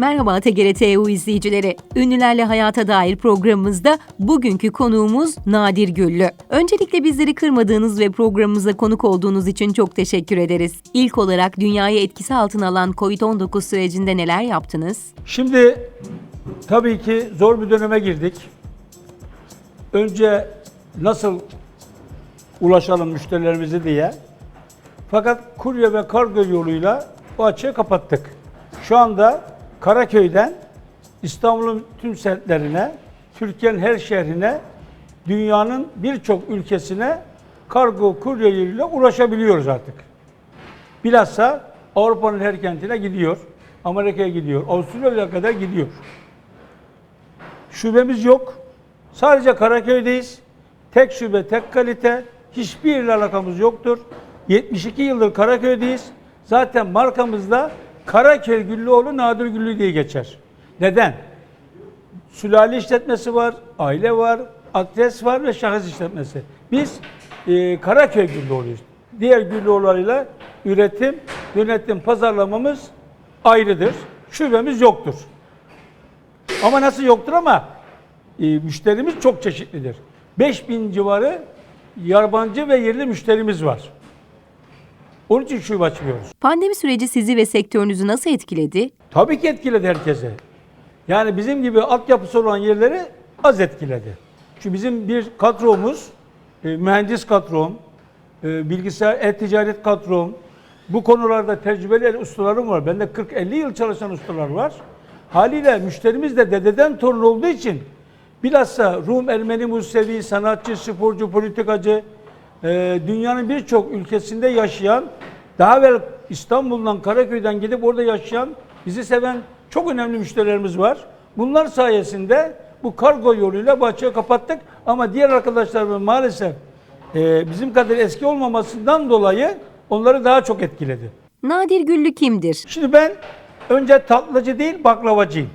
Merhaba TGRT-EU izleyicileri. Ünlülerle Hayata Dair programımızda bugünkü konuğumuz Nadir Güllü. Öncelikle bizleri kırmadığınız ve programımıza konuk olduğunuz için çok teşekkür ederiz. İlk olarak dünyayı etkisi altına alan COVID-19 sürecinde neler yaptınız? Şimdi tabii ki zor bir döneme girdik. Önce nasıl ulaşalım müşterilerimize diye. Fakat kurye ve kargo yoluyla bu açığı kapattık. Şu anda Karaköy'den İstanbul'un tüm semtlerine, Türkiye'nin her şehrine, dünyanın birçok ülkesine kargo kurye yoluyla ulaşabiliyoruz artık. Bilhassa Avrupa'nın her kentine gidiyor. Amerika'ya gidiyor. Avustralya'ya kadar gidiyor. Şubemiz yok. Sadece Karaköy'deyiz. Tek şube, tek kalite. Hiçbir alakamız yoktur. 72 yıldır Karaköy'deyiz. Zaten markamızda Karaköy Güllüoğlu Nadir Güllü diye geçer. Neden? Sülale işletmesi var, aile var, adres var ve şahıs işletmesi. Biz e, Karaköy Güllüoğlu'yuz. Diğer Güllüoğullarıyla üretim, yönetim, pazarlamamız ayrıdır. Şubemiz yoktur. Ama nasıl yoktur ama e, müşterimiz çok çeşitlidir. 5000 civarı yabancı ve yerli müşterimiz var. Onun için şube açmıyoruz. Pandemi süreci sizi ve sektörünüzü nasıl etkiledi? Tabii ki etkiledi herkese. Yani bizim gibi altyapısı olan yerleri az etkiledi. Çünkü bizim bir kadromuz, e, mühendis kadrom, e, bilgisayar, e-ticaret kadrom, bu konularda tecrübeli el ustalarım var. Bende 40-50 yıl çalışan ustalar var. Haliyle müşterimiz de dededen torun olduğu için bilhassa Rum, Ermeni, Musevi, sanatçı, sporcu, politikacı, e, dünyanın birçok ülkesinde yaşayan, daha evvel İstanbul'dan, Karaköy'den gidip orada yaşayan, bizi seven çok önemli müşterilerimiz var. Bunlar sayesinde bu kargo yoluyla bahçeyi kapattık. Ama diğer arkadaşlarımız maalesef e, bizim kadar eski olmamasından dolayı onları daha çok etkiledi. Nadir Güllü kimdir? Şimdi ben önce tatlıcı değil baklavacıyım.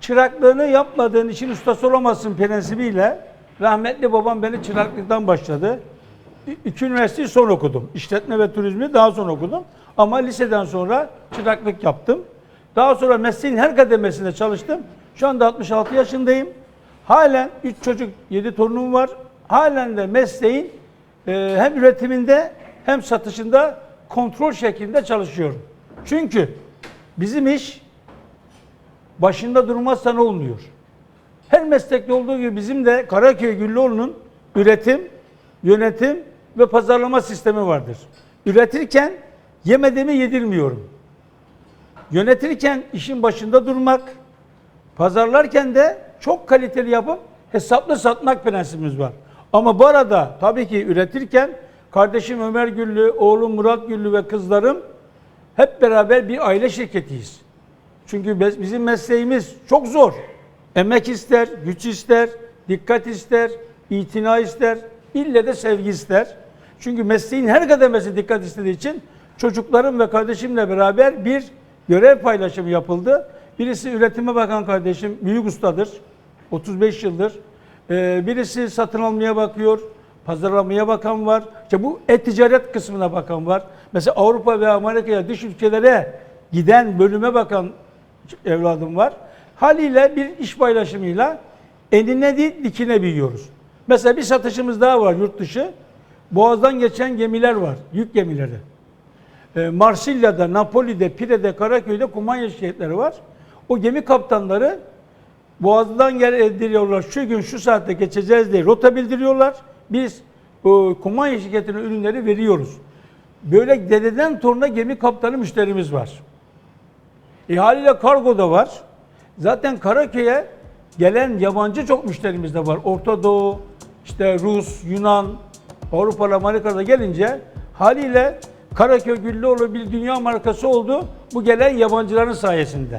Çıraklığını yapmadığın için ustası olamazsın prensibiyle rahmetli babam beni çıraklıktan başladı. İki üniversiteyi son okudum. İşletme ve turizmi daha son okudum. Ama liseden sonra çıraklık yaptım. Daha sonra mesleğin her kademesinde çalıştım. Şu anda 66 yaşındayım. Halen 3 çocuk, 7 torunum var. Halen de mesleğin e, hem üretiminde hem satışında kontrol şeklinde çalışıyorum. Çünkü bizim iş başında durmazsan olmuyor. Her meslekte olduğu gibi bizim de Karaköy Güllüoğlu'nun üretim, yönetim ve pazarlama sistemi vardır. Üretirken yemediğimi yedirmiyorum. Yönetirken işin başında durmak, pazarlarken de çok kaliteli yapıp hesaplı satmak prensibimiz var. Ama bu arada tabii ki üretirken kardeşim Ömer Güllü, oğlum Murat Güllü ve kızlarım hep beraber bir aile şirketiyiz. Çünkü biz- bizim mesleğimiz çok zor. Emek ister, güç ister, dikkat ister, itina ister, ille de sevgi ister. Çünkü mesleğin her kademesi dikkat istediği için çocuklarım ve kardeşimle beraber bir görev paylaşımı yapıldı. Birisi üretime bakan kardeşim, büyük ustadır. 35 yıldır. Ee, birisi satın almaya bakıyor, pazarlamaya bakan var. İşte bu e-ticaret kısmına bakan var. Mesela Avrupa ve Amerika'ya, dış ülkelere giden bölüme bakan evladım var. Haliyle bir iş paylaşımıyla enine değil dikine büyüyoruz. Mesela bir satışımız daha var yurt dışı. Boğaz'dan geçen gemiler var, yük gemileri. E, Marsilya'da, Napoli'de, Pire'de, Karaköy'de kumanya şirketleri var. O gemi kaptanları Boğaz'dan geldiriyorlar. Şu gün şu saatte geçeceğiz diye rota bildiriyorlar. Biz o kumanya şirketine ürünleri veriyoruz. Böyle dededen toruna gemi kaptanı müşterimiz var. E haliyle kargo da var. Zaten Karaköy'e gelen yabancı çok müşterimiz de var. Orta Doğu, işte Rus, Yunan, Avrupa, Amerika'da gelince haliyle Karaköy Güllüoğlu bir dünya markası oldu. Bu gelen yabancıların sayesinde.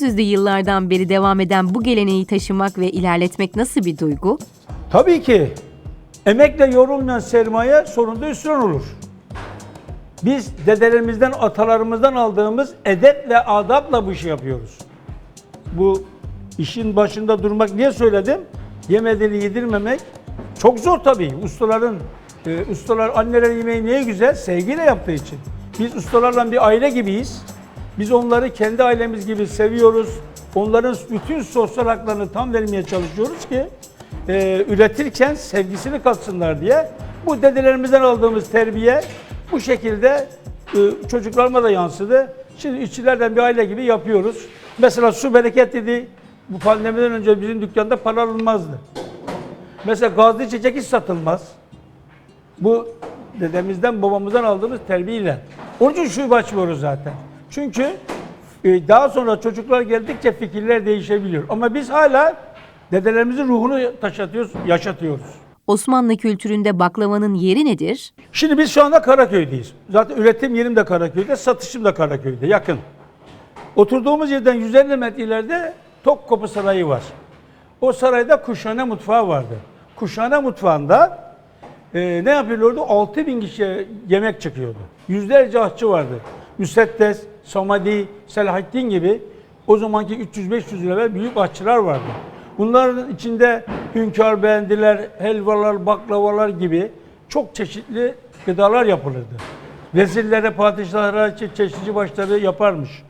1800'lü yıllardan beri devam eden bu geleneği taşımak ve ilerletmek nasıl bir duygu? Tabii ki emekle yorulmayan sermaye sonunda üstün olur. Biz dedelerimizden, atalarımızdan aldığımız edep ve adapla bu işi yapıyoruz. Bu işin başında durmak niye söyledim? Yemediğini yedirmemek çok zor tabii. Ustaların, e, ustalar anneler yemeği niye güzel? Sevgiyle yaptığı için. Biz ustalarla bir aile gibiyiz. Biz onları kendi ailemiz gibi seviyoruz. Onların bütün sosyal haklarını tam vermeye çalışıyoruz ki e, üretirken sevgisini katsınlar diye. Bu dedelerimizden aldığımız terbiye bu şekilde e, çocuklarıma da yansıdı. Şimdi işçilerden bir aile gibi yapıyoruz. Mesela su bereket dedi. Bu pandemiden önce bizim dükkanda para alınmazdı. Mesela gazlı içecek hiç satılmaz. Bu dedemizden babamızdan aldığımız terbiyeyle. Onun için şube açmıyoruz zaten. Çünkü e, daha sonra çocuklar geldikçe fikirler değişebiliyor. Ama biz hala dedelerimizin ruhunu taşatıyoruz, yaşatıyoruz. Osmanlı kültüründe baklavanın yeri nedir? Şimdi biz şu anda Karaköy'deyiz. Zaten üretim yerim de Karaköy'de, satışım da Karaköy'de, yakın. Oturduğumuz yerden 150 metre ileride Topkapı Sarayı var. O sarayda kuşhane mutfağı vardı. Kuşhane mutfağında e, ne yapıyorlardı? 6 bin kişiye yemek çıkıyordu. Yüzlerce aşçı vardı. Müseddes, Samadi, Selahattin gibi o zamanki 300-500 yıl evvel büyük aşçılar vardı. Bunların içinde hünkâr beğendiler, helvalar, baklavalar gibi çok çeşitli gıdalar yapılırdı. Vezirlere, padişahlara çe- çeşitli başları yaparmış.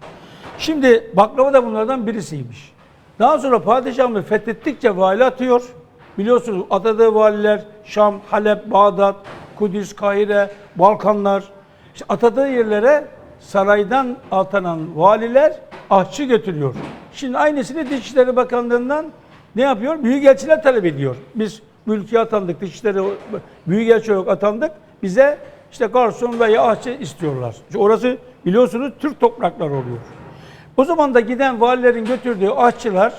Şimdi baklava da bunlardan birisiymiş. Daha sonra padişahımız fethettikçe vali atıyor. Biliyorsunuz atadığı valiler Şam, Halep, Bağdat, Kudüs, Kahire, Balkanlar. İşte atadığı yerlere saraydan atanan valiler ahçı götürüyor. Şimdi aynısını Dışişleri Bakanlığı'ndan ne yapıyor? Büyükelçiler talep ediyor. Biz mülkiye atandık, Dışişleri Büyükelçi olarak atandık. Bize işte garson veya ahçı istiyorlar. Orası biliyorsunuz Türk toprakları oluyor. O zaman da giden valilerin götürdüğü aşçılar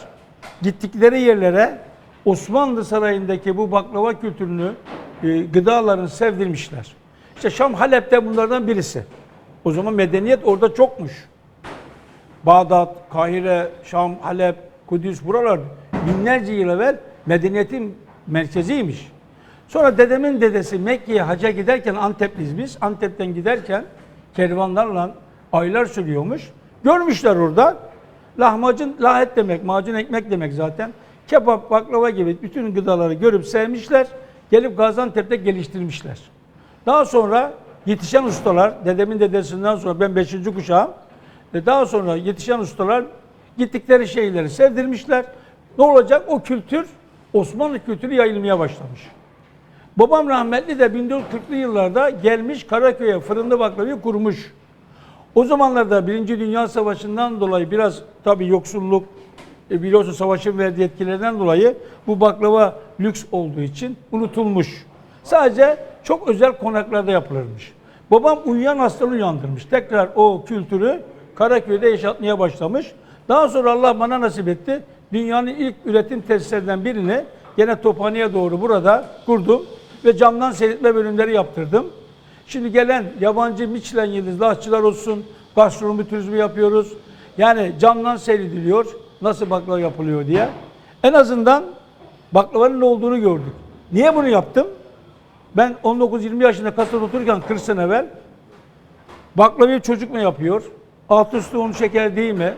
gittikleri yerlere Osmanlı Sarayı'ndaki bu baklava kültürünü, e, gıdalarını sevdirmişler. İşte Şam Halep'te bunlardan birisi. O zaman medeniyet orada çokmuş. Bağdat, Kahire, Şam, Halep, Kudüs buralar binlerce yıl evvel medeniyetin merkeziymiş. Sonra dedemin dedesi Mekke'ye haca giderken Antepliyiz biz. Antep'ten giderken kervanlarla aylar sürüyormuş. Görmüşler orada. Lahmacun, lahet demek, macun ekmek demek zaten. Kebap, baklava gibi bütün gıdaları görüp sevmişler. Gelip Gaziantep'te geliştirmişler. Daha sonra yetişen ustalar, dedemin dedesinden sonra ben 5. kuşağım. Ve daha sonra yetişen ustalar gittikleri şeyleri sevdirmişler. Ne olacak? O kültür Osmanlı kültürü yayılmaya başlamış. Babam rahmetli de 1940'lı yıllarda gelmiş Karaköy'e fırında baklavayı kurmuş. O zamanlarda Birinci Dünya Savaşı'ndan dolayı biraz tabii yoksulluk, e, biliyorsun savaşın verdiği etkilerden dolayı bu baklava lüks olduğu için unutulmuş. Sadece çok özel konaklarda yapılırmış. Babam uyuyan hastalığı uyandırmış. Tekrar o kültürü Karaköy'de yaşatmaya başlamış. Daha sonra Allah bana nasip etti. Dünyanın ilk üretim tesislerinden birini gene Tophane'ye doğru burada kurdum ve camdan seyretme bölümleri yaptırdım. Şimdi gelen yabancı Michelin yıldızlı aşçılar olsun, gastronomi turizmi yapıyoruz. Yani camdan seyrediliyor, nasıl baklava yapılıyor diye. En azından baklavanın ne olduğunu gördük. Niye bunu yaptım? Ben 19-20 yaşında kasada otururken 40 sene evvel baklavayı çocuk mu yapıyor? Alt üstü un şeker değil mi?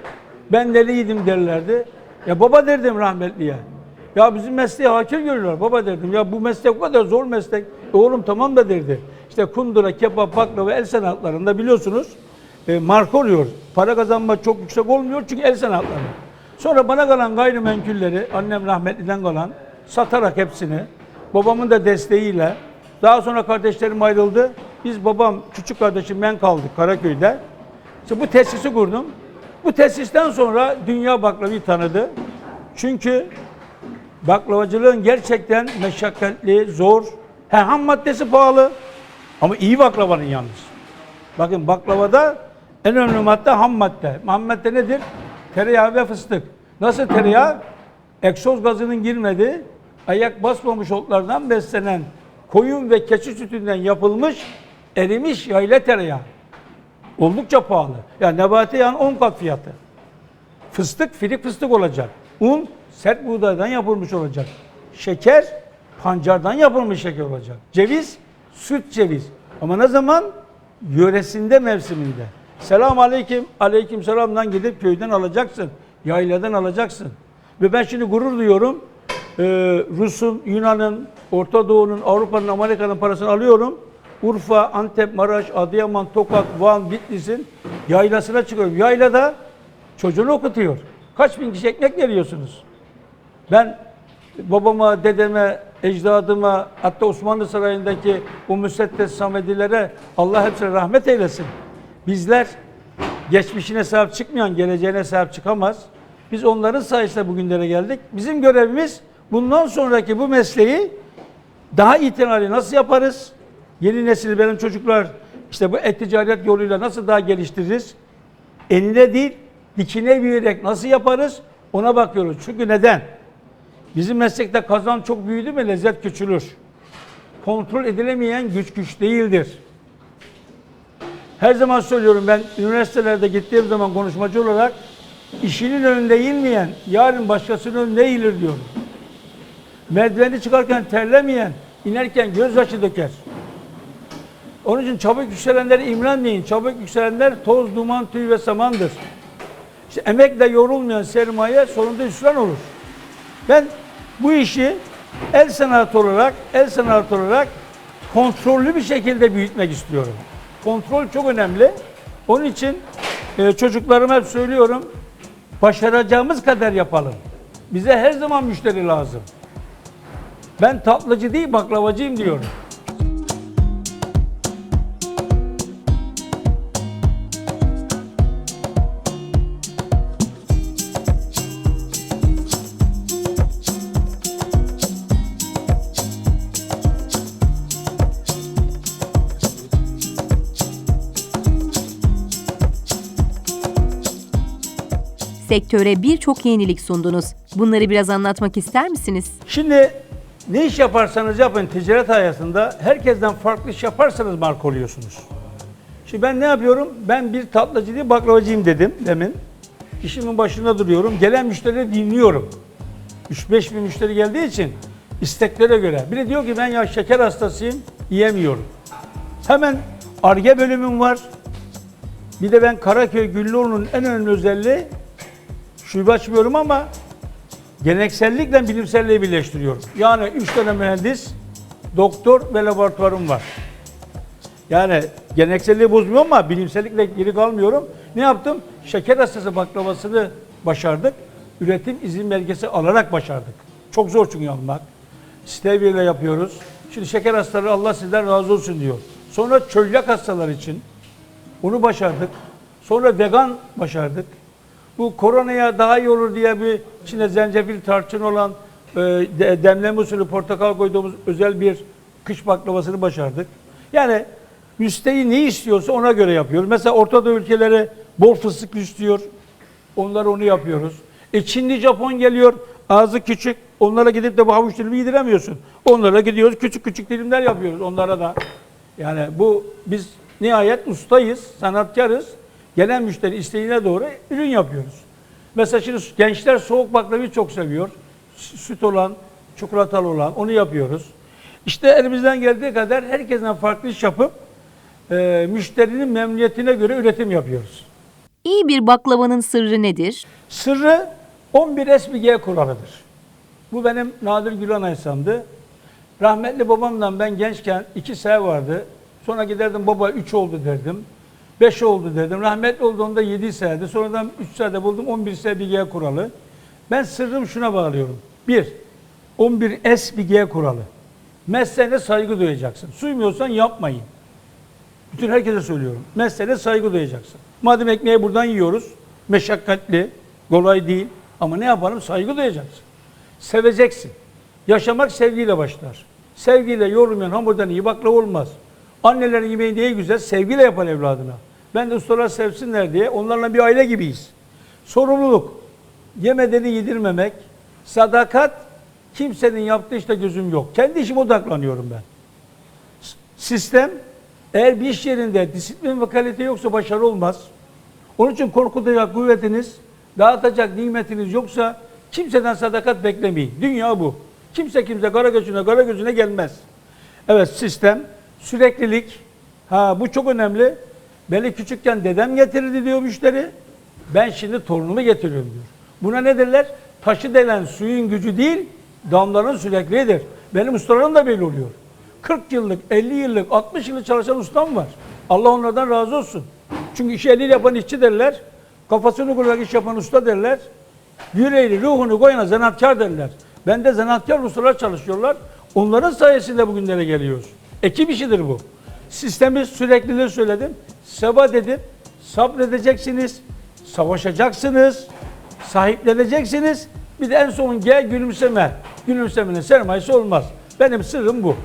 Ben neli yedim derlerdi. Ya baba derdim rahmetliye. Ya bizim mesleği hakir görüyorlar. Baba derdim ya bu meslek o kadar zor meslek. E oğlum tamam da derdi. İşte kundura, kebap, baklava, el sanatlarında biliyorsunuz e, marka oluyor. Para kazanma çok yüksek olmuyor çünkü el sanatları. Sonra bana kalan gayrimenkulleri, annem rahmetliden kalan satarak hepsini, babamın da desteğiyle, daha sonra kardeşlerim ayrıldı. Biz babam, küçük kardeşim ben kaldık Karaköy'de. İşte bu tesisi kurdum. Bu tesisten sonra dünya baklavayı tanıdı. Çünkü baklavacılığın gerçekten meşakkatli, zor. He, ham maddesi pahalı ama iyi baklavanın yalnız. Bakın baklavada en önemli madde ham madde. Ham madde nedir? Tereyağı ve fıstık. Nasıl tereyağı? Egzoz gazının girmediği, ayak basmamış otlardan beslenen koyun ve keçi sütünden yapılmış erimiş yayla tereyağı. Oldukça pahalı. Yani nebati yağın 10 kat fiyatı. Fıstık filik fıstık olacak. Un sert buğdaydan yapılmış olacak. Şeker pancardan yapılmış şeker olacak. Ceviz süt ceviz. Ama ne zaman? yöresinde mevsiminde. Selam aleyküm, aleyküm selamdan gidip köyden alacaksın. Yayladan alacaksın. Ve ben şimdi gurur duyuyorum. Ee, Rus'un, Yunan'ın, Orta Doğu'nun, Avrupa'nın, Amerika'nın parasını alıyorum. Urfa, Antep, Maraş, Adıyaman, Tokat, Van, Bitlis'in yaylasına çıkıyorum. Yaylada çocuğunu okutuyor. Kaç bin kişi ekmek veriyorsunuz? Ben babama, dedeme, ecdadıma, hatta Osmanlı Sarayı'ndaki o müseddes Samedilere Allah hepsine rahmet eylesin. Bizler geçmişine sahip çıkmayan, geleceğine sahip çıkamaz. Biz onların sayesinde bugünlere geldik. Bizim görevimiz bundan sonraki bu mesleği daha itinayla nasıl yaparız? Yeni nesil benim çocuklar işte bu et-ticaret yoluyla nasıl daha geliştiririz? Enine değil, dikine büyüyerek nasıl yaparız? Ona bakıyoruz. Çünkü neden? Bizim meslekte kazan çok büyüdü mü lezzet küçülür. Kontrol edilemeyen güç güç değildir. Her zaman söylüyorum ben üniversitelerde gittiğim zaman konuşmacı olarak işinin önünde eğilmeyen yarın başkasının önünde eğilir diyorum. Merdiveni çıkarken terlemeyen inerken gözyaşı döker. Onun için çabuk yükselenleri imrenmeyin. Çabuk yükselenler toz, duman, tüy ve samandır. İşte emekle yorulmayan sermaye sonunda hüsran olur. Ben bu işi el sanatı olarak, el sanatı olarak kontrollü bir şekilde büyütmek istiyorum. Kontrol çok önemli. Onun için e, çocuklarıma hep söylüyorum, başaracağımız kadar yapalım. Bize her zaman müşteri lazım. Ben tatlıcı değil baklavacıyım diyorum. Sektöre birçok yenilik sundunuz. Bunları biraz anlatmak ister misiniz? Şimdi ne iş yaparsanız yapın ticaret hayatında herkesten farklı iş yaparsanız marka oluyorsunuz. Şimdi ben ne yapıyorum? Ben bir tatlıcı değil baklavacıyım dedim demin. İşimin başında duruyorum. Gelen müşterileri dinliyorum. 3-5 bin müşteri geldiği için isteklere göre. Biri diyor ki ben ya şeker hastasıyım, yiyemiyorum. Hemen ARGE bölümüm var. Bir de ben Karaköy Güllüoğlu'nun en önemli özelliği şube açmıyorum ama geleneksellikle bilimselliği birleştiriyorum. Yani üç tane mühendis, doktor ve laboratuvarım var. Yani gelenekselliği bozmuyorum ama bilimsellikle geri kalmıyorum. Ne yaptım? Şeker hastası baklavasını başardık. Üretim izin belgesi alarak başardık. Çok zor çünkü almak. Stevia ile yapıyoruz. Şimdi şeker hastaları Allah sizden razı olsun diyor. Sonra çölyak hastalar için onu başardık. Sonra vegan başardık. Bu koronaya daha iyi olur diye bir içine zencefil tarçın olan e, de- demleme usulü portakal koyduğumuz özel bir kış baklavasını başardık. Yani müsteği ne istiyorsa ona göre yapıyoruz. Mesela Orta Doğu ülkeleri bol fıstıklı istiyor. Onlar onu yapıyoruz. E Çinli Japon geliyor. Ağzı küçük. Onlara gidip de bu havuç dilimi yediremiyorsun. Onlara gidiyoruz. Küçük küçük dilimler yapıyoruz onlara da. Yani bu biz nihayet ustayız, sanatkarız. Gelen müşteri isteğine doğru ürün yapıyoruz. Mesela şimdi gençler soğuk baklavayı çok seviyor. Sü- Süt olan, çikolatalı olan onu yapıyoruz. İşte elimizden geldiği kadar herkesten farklı iş yapıp e, müşterinin memnuniyetine göre üretim yapıyoruz. İyi bir baklavanın sırrı nedir? Sırrı 11 SBG kuralıdır. Bu benim Nadir Gülan Aysam'dı. Rahmetli babamdan ben gençken iki S vardı. Sonra giderdim baba 3 oldu derdim. 5 oldu dedim. Rahmetli olduğunda 7 S'di. Sonradan 3 S'de buldum 11 SBG kuralı. Ben sırrım şuna bağlıyorum. 1. 11 SBG kuralı. Mesleğine saygı duyacaksın. Suymuyorsan yapmayın. Bütün herkese söylüyorum. Mesele saygı duyacaksın. Madem ekmeği buradan yiyoruz, meşakkatli, kolay değil ama ne yapalım saygı duyacaksın. Seveceksin. Yaşamak sevgiyle başlar. Sevgiyle yoğrulmayan hamurdan iyi baklava olmaz. Annelerin yemeği diye güzel, sevgiyle yapar evladına. Ben de ustalar sevsinler diye onlarla bir aile gibiyiz. Sorumluluk, yemediğini yedirmemek, sadakat, kimsenin yaptığı işte gözüm yok. Kendi işime odaklanıyorum ben sistem eğer bir iş yerinde disiplin ve kalite yoksa başarı olmaz. Onun için korkutacak kuvvetiniz, dağıtacak nimetiniz yoksa kimseden sadakat beklemeyin. Dünya bu. Kimse kimse kara gözüne kara gözüne gelmez. Evet sistem, süreklilik, Ha bu çok önemli. Beni küçükken dedem getirirdi diyor müşteri. Ben şimdi torunumu getiriyorum diyor. Buna ne derler? Taşı delen suyun gücü değil, damların süreklidir. Benim ustalarım da böyle oluyor. 40 yıllık, 50 yıllık, 60 yıllık çalışan ustam var. Allah onlardan razı olsun. Çünkü işi eliyle yapan işçi derler. Kafasını kurarak iş yapan usta derler. Yüreğini, ruhunu koyana zanaatkar derler. Bende zanaatkar ustalar çalışıyorlar. Onların sayesinde bugünlere geliyoruz. Ekip işidir bu. Sistemi sürekliliği söyledim. Sebat edip sabredeceksiniz, savaşacaksınız, sahipleneceksiniz. Bir de en son gel gülümseme. Gülümsemenin sermayesi olmaz. Benim sırrım bu.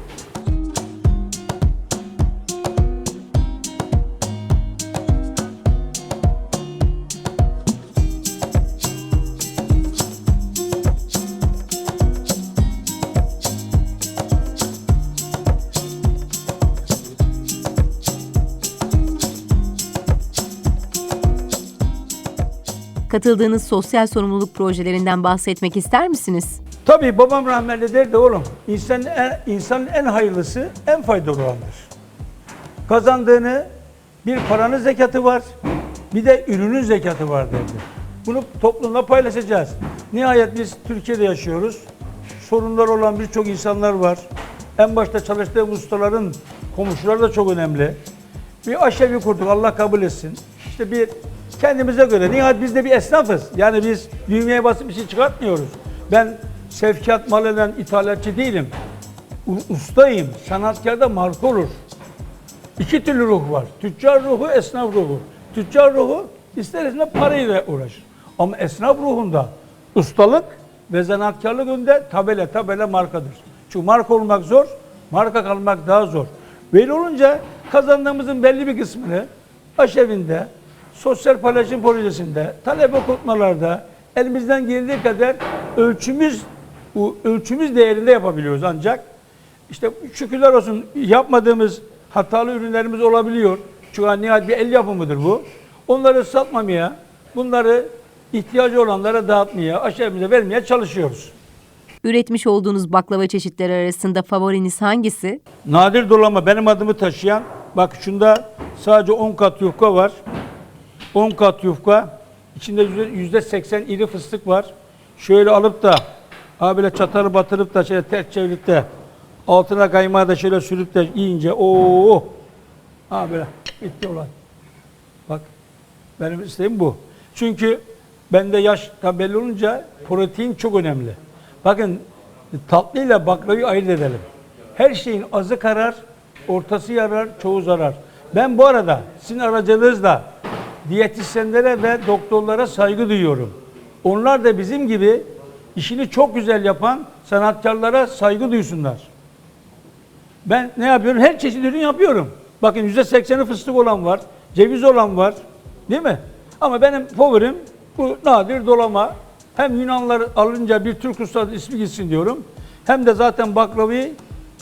Katıldığınız sosyal sorumluluk projelerinden bahsetmek ister misiniz? Tabii babam rahmetli derdi oğlum. İnsanın en, insanın en hayırlısı en faydalı olandır. Kazandığını bir paranın zekatı var, bir de ürünün zekatı var derdi. Bunu toplumla paylaşacağız. Nihayet biz Türkiye'de yaşıyoruz. Sorunlar olan birçok insanlar var. En başta çalıştığım ustaların komşuları da çok önemli. Bir aşevi kurduk Allah kabul etsin. İşte bir kendimize göre nihayet biz de bir esnafız. Yani biz düğmeye basıp bir şey çıkartmıyoruz. Ben sevkiyat mal eden ithalatçı değilim. U- Ustayım. Sanatkarda marka olur. İki türlü ruh var. Tüccar ruhu, esnaf ruhu. Tüccar ruhu ister istemez parayla uğraşır. Ama esnaf ruhunda ustalık ve zanaatkarlık önde tabela tabela markadır. Çünkü marka olmak zor, marka kalmak daha zor. Böyle olunca kazandığımızın belli bir kısmını aşevinde, sosyal paylaşım projesinde, talep okutmalarda elimizden geldiği kadar ölçümüz bu ölçümüz değerinde yapabiliyoruz ancak işte şükürler olsun yapmadığımız hatalı ürünlerimiz olabiliyor. Çünkü nihayet bir el yapımıdır bu. Onları satmamaya, bunları ihtiyacı olanlara dağıtmaya, aşağımıza vermeye çalışıyoruz. Üretmiş olduğunuz baklava çeşitleri arasında favoriniz hangisi? Nadir dolama benim adımı taşıyan, bak şunda sadece 10 kat yufka var. 10 kat yufka, içinde yüzde 80 iri fıstık var. Şöyle alıp da, ha çatarı batırıp da şöyle ters çevirip de, altına kaymağı da şöyle sürüp de yiyince, ooo, ha böyle bitti olay. Bak, benim isteğim bu. Çünkü bende yaş belli olunca protein çok önemli. Bakın tatlıyla baklavayı ayırt edelim. Her şeyin azı karar, ortası yarar, çoğu zarar. Ben bu arada sizin aracılığınızla diyetisyenlere ve doktorlara saygı duyuyorum. Onlar da bizim gibi işini çok güzel yapan sanatkarlara saygı duysunlar. Ben ne yapıyorum? Her çeşit ürün yapıyorum. Bakın yüzde sekseni fıstık olan var, ceviz olan var. Değil mi? Ama benim favorim bu nadir dolama. Hem Yunanlar alınca bir Türk ustası ismi gitsin diyorum. Hem de zaten baklavayı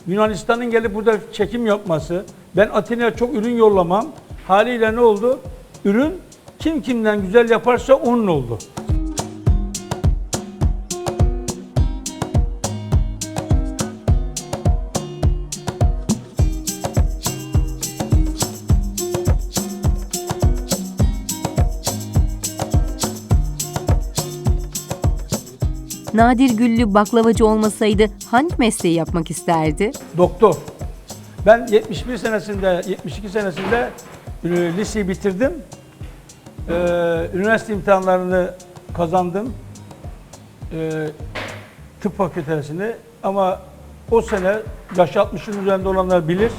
Yunanistan'ın gelip burada çekim yapması. Ben Atina'ya çok ürün yollamam. Haliyle ne oldu? Ürün kim kimden güzel yaparsa onun oldu. Nadir Güllü baklavacı olmasaydı hangi mesleği yapmak isterdi? Doktor. Ben 71 senesinde, 72 senesinde liseyi bitirdim. Ee, üniversite imtihanlarını kazandım. Ee, tıp fakültesini. Ama o sene yaş 60'ın üzerinde olanlar bilir.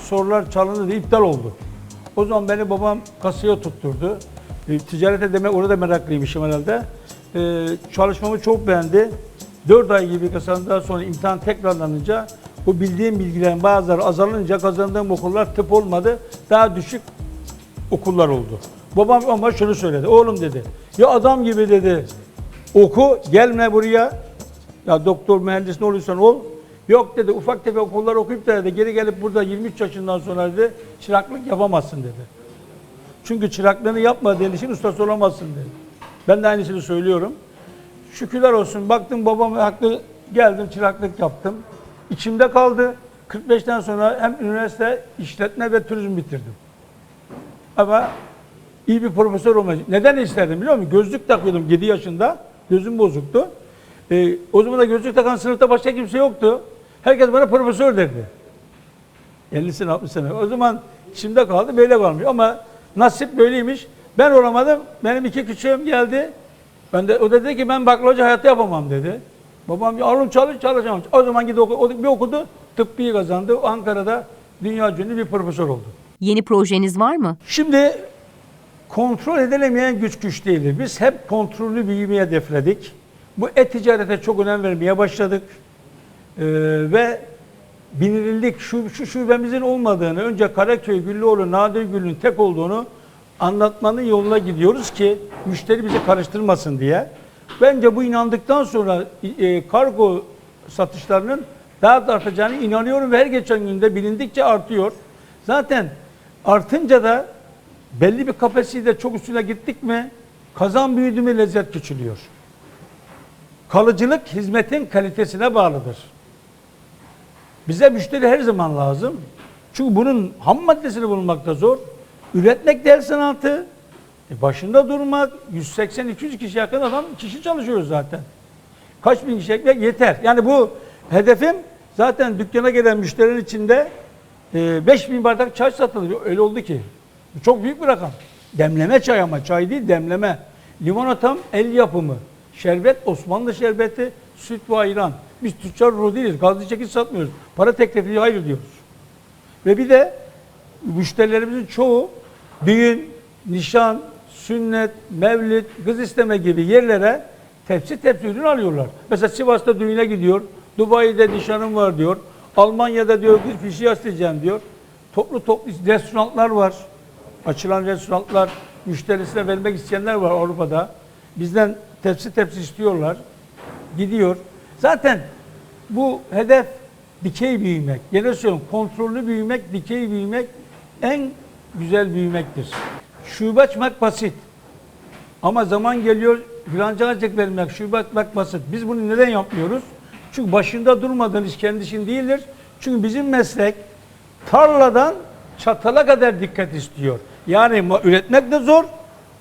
Sorular çalındı diye iptal oldu. O zaman beni babam kasaya tutturdu. E, ticarete demek orada meraklıymışım herhalde. E, çalışmamı çok beğendi. 4 ay gibi kazandıktan sonra imtihan tekrarlanınca bu bildiğim bilgilerin bazıları azalınca kazandığım okullar tıp olmadı. Daha düşük okullar oldu. Babam ama şunu söyledi. Oğlum dedi. Ya adam gibi dedi. Oku gelme buraya. Ya doktor mühendis ne olursan ol. Yok dedi ufak tefek okullar okuyup da dedi, geri gelip burada 23 yaşından sonra dedi çıraklık yapamazsın dedi. Çünkü çıraklığını yapmadığın için ustası olamazsın dedi. Ben de aynısını söylüyorum. Şükürler olsun baktım babam haklı geldim çıraklık yaptım. İçimde kaldı. 45'ten sonra hem üniversite işletme ve turizm bitirdim. Ama iyi bir profesör olmayı neden isterdim biliyor musun? Gözlük takıyordum 7 yaşında. Gözüm bozuktu. Ee, o zaman da gözlük takan sınıfta başka kimse yoktu. Herkes bana profesör derdi. 50 sene 60 sene. O zaman şimdi kaldı böyle kalmış. Ama nasip böyleymiş. Ben olamadım. Benim iki küçüğüm geldi. Ben de o da dedi ki ben baklavacı hayatta yapamam dedi. Babam oğlum çalış çalışamam. O zaman gidi oku, bir okudu. Tıbbiyi kazandı. Ankara'da dünya ünlü bir profesör oldu. Yeni projeniz var mı? Şimdi kontrol edilemeyen güç güç değildir. Biz hep kontrollü büyümeyi hedefledik. Bu e-ticarete çok önem vermeye başladık. Ee, ve bilinirlik şu, şu şubemizin olmadığını, önce Karaköy, Güllüoğlu, Nadir Gül'ün tek olduğunu anlatmanın yoluna gidiyoruz ki müşteri bizi karıştırmasın diye. Bence bu inandıktan sonra e, kargo satışlarının daha da artacağını inanıyorum ve her geçen günde bilindikçe artıyor. Zaten artınca da belli bir kapasitede çok üstüne gittik mi kazan büyüdü mü lezzet küçülüyor. Kalıcılık hizmetin kalitesine bağlıdır. Bize müşteri her zaman lazım. Çünkü bunun ham maddesini bulmakta zor. Üretmek de el sanatı. E başında durmak 180-200 kişi yakın adam kişi çalışıyoruz zaten. Kaç bin kişi ekmek yeter. Yani bu hedefim zaten dükkana gelen müşterinin içinde e, 5 bin bardak çay satılıyor. Öyle oldu ki. Çok büyük bir rakam. Demleme çay ama çay değil demleme. Limonatam el yapımı. Şerbet Osmanlı şerbeti, süt ve ayran. Biz tüccar ruhu değiliz. Gazlı çekiç satmıyoruz. Para teklifi hayır diyoruz. Ve bir de müşterilerimizin çoğu düğün, nişan, sünnet, mevlid, kız isteme gibi yerlere tepsi tepsi ürün alıyorlar. Mesela Sivas'ta düğüne gidiyor, Dubai'de nişanım var diyor, Almanya'da diyor bir fişi isteyeceğim diyor. Toplu toplu restoranlar var. Açılan restoranlar, müşterisine vermek isteyenler var Avrupa'da. Bizden tepsi tepsi istiyorlar. Gidiyor. Zaten bu hedef dikey büyümek. Gene söylüyorum kontrollü büyümek, dikey büyümek en güzel büyümektir. Şube açmak basit. Ama zaman geliyor filanca açık vermek, şube açmak basit. Biz bunu neden yapmıyoruz? Çünkü başında durmadığın iş kendi değildir. Çünkü bizim meslek tarladan çatala kadar dikkat istiyor. Yani üretmek de zor.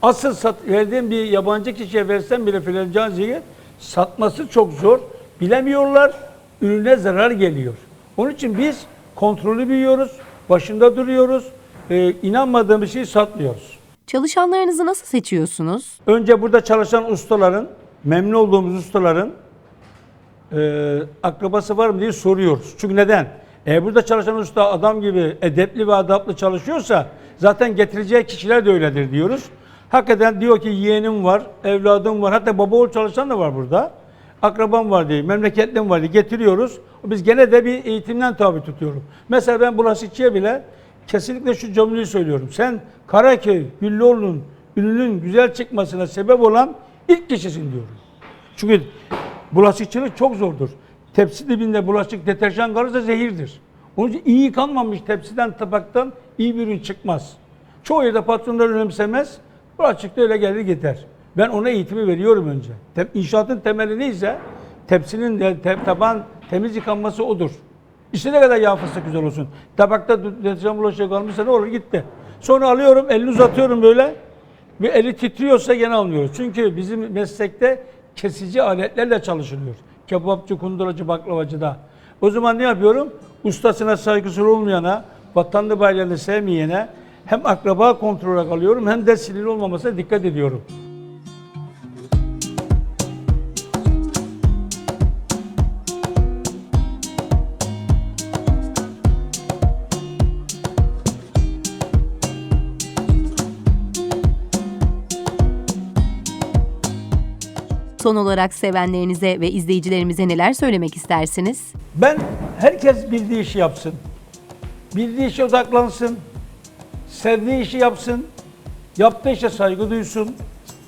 Asıl sat, verdiğin bir yabancı kişiye versen bile filancancıyı satması çok zor. Bilemiyorlar. Ürüne zarar geliyor. Onun için biz kontrolü büyüyoruz. Başında duruyoruz. Ee, inanmadığımız şeyi satmıyoruz. Çalışanlarınızı nasıl seçiyorsunuz? Önce burada çalışan ustaların, memnun olduğumuz ustaların e, akrabası var mı diye soruyoruz. Çünkü neden? Eğer burada çalışan usta adam gibi edepli ve adaplı çalışıyorsa zaten getireceği kişiler de öyledir diyoruz. Hakikaten diyor ki yeğenim var, evladım var, hatta baba oğul çalışan da var burada. Akrabam var diye, memleketlim var diye getiriyoruz. Biz gene de bir eğitimden tabi tutuyorum. Mesela ben bulaşıkçıya bile kesinlikle şu cümleyi söylüyorum. Sen Karaköy, Güllüoğlu'nun ününün güzel çıkmasına sebep olan ilk kişisin diyorum. Çünkü bulaşıkçılık çok zordur. Tepsi dibinde bulaşık deterjan kalırsa zehirdir. Onun için iyi yıkanmamış tepsiden, tabaktan iyi bir ürün çıkmaz. Çoğu yerde patronlar önemsemez. Bulaşıkta öyle gelir gider. Ben ona eğitimi veriyorum önce. Tem- İnşaatın temeli neyse tepsinin de te- taban temiz yıkanması odur. İşte ne kadar yağ fıstık güzel olsun. Tabakta deterjan bulaşığı kalmışsa ne olur gitti. Sonra alıyorum elini uzatıyorum böyle. Ve eli titriyorsa gene almıyoruz. Çünkü bizim meslekte kesici aletlerle çalışılıyor. Kebapçı, kunduracı, baklavacıda. O zaman ne yapıyorum? Ustasına saygısı olmayana, vatanlı baylarını sevmeyene hem akraba kontrolü alıyorum hem de sinirli olmamasına dikkat ediyorum. Son olarak sevenlerinize ve izleyicilerimize neler söylemek istersiniz? Ben herkes bildiği işi yapsın. Bildiği işe odaklansın. Sevdiği işi yapsın. Yaptığı işe saygı duysun.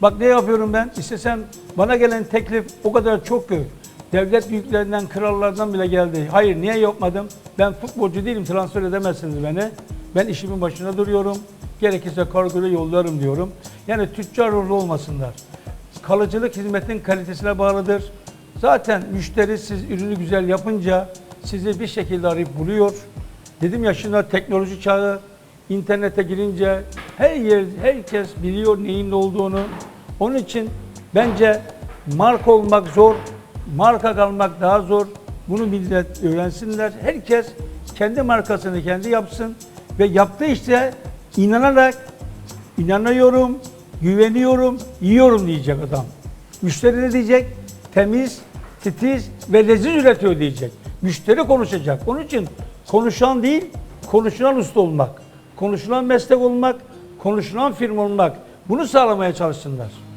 Bak ne yapıyorum ben? İstesem bana gelen teklif o kadar çok ki. Devlet büyüklerinden, krallardan bile geldi. Hayır niye yapmadım? Ben futbolcu değilim, transfer edemezsiniz beni. Ben işimin başına duruyorum. Gerekirse kargoyla yollarım diyorum. Yani tüccar ruhlu olmasınlar. Kalıcılık hizmetin kalitesine bağlıdır. Zaten müşteri siz ürünü güzel yapınca sizi bir şekilde arayıp buluyor. Dedim ya şimdi teknoloji çağı, internete girince her yer, herkes biliyor neyin ne olduğunu. Onun için bence marka olmak zor, marka kalmak daha zor. Bunu millet öğrensinler. Herkes kendi markasını kendi yapsın ve yaptığı işte inanarak inanıyorum, güveniyorum, yiyorum diyecek adam. Müşteri ne diyecek? Temiz, titiz ve leziz üretiyor diyecek. Müşteri konuşacak. Onun için konuşan değil, konuşulan usta olmak, konuşulan meslek olmak, konuşulan firma olmak. Bunu sağlamaya çalışsınlar.